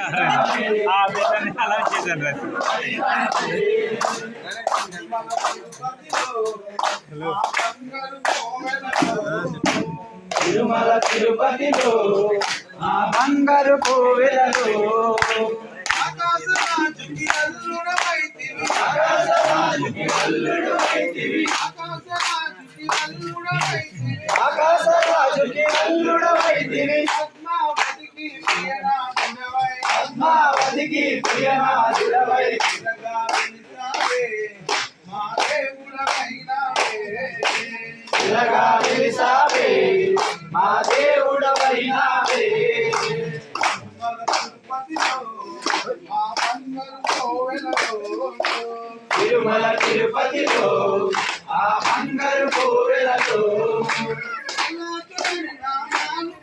ఆ బిడ్డని అలా చేశాను తిరుమల తిరుపతిలో ఆ బంగారు కోవెలలో ఆకాశరాజుకి అల్లుడవైతివి. ఆకాశరాజుకి అల్లుడు అయితివి ఆకాశరాజుకి అల్లుడవైతివి. ఆకాశరాజుకి అల్లుడు అయితివి పద్మావతికి ప్రియనాథుడవై చిరగా వెలిసావే మా దేవుడవైనావే ఇలాగా వెలిసావే మా దేవుడవైనావే తిరుమల తిరుపతిలో ఆ బంగారు కోవెలతో.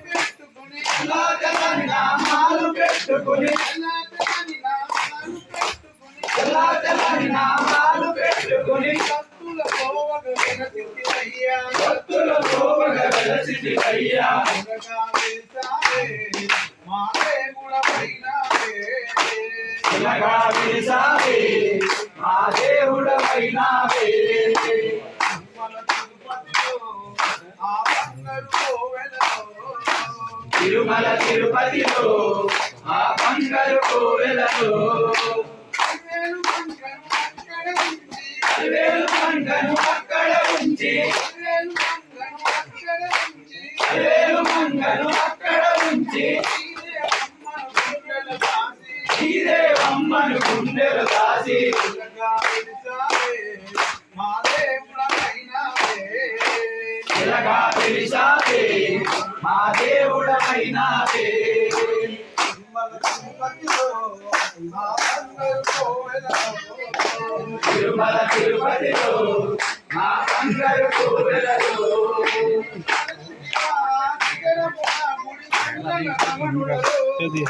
పెట్టుకుని పెట్టుకుని నామాలు పెట్టుకుని భక్తుల పోవగ మా మా దేవుడవైనావే తిరుమల తిరుపతిలో ఆ బంగారు కోవెలలో మంగను అక్కడ ఉంచి. మంగను అక్కడ ఉంచి. అమ్మను గుండెలు దాసి. మా దేవుడవైనావే ఇలాగా మా దేవుడమైనావే తిరుమల తిరుపతిలో తిరుమల తిరుపతిలో మా బంగారు కోవెలలో ఇది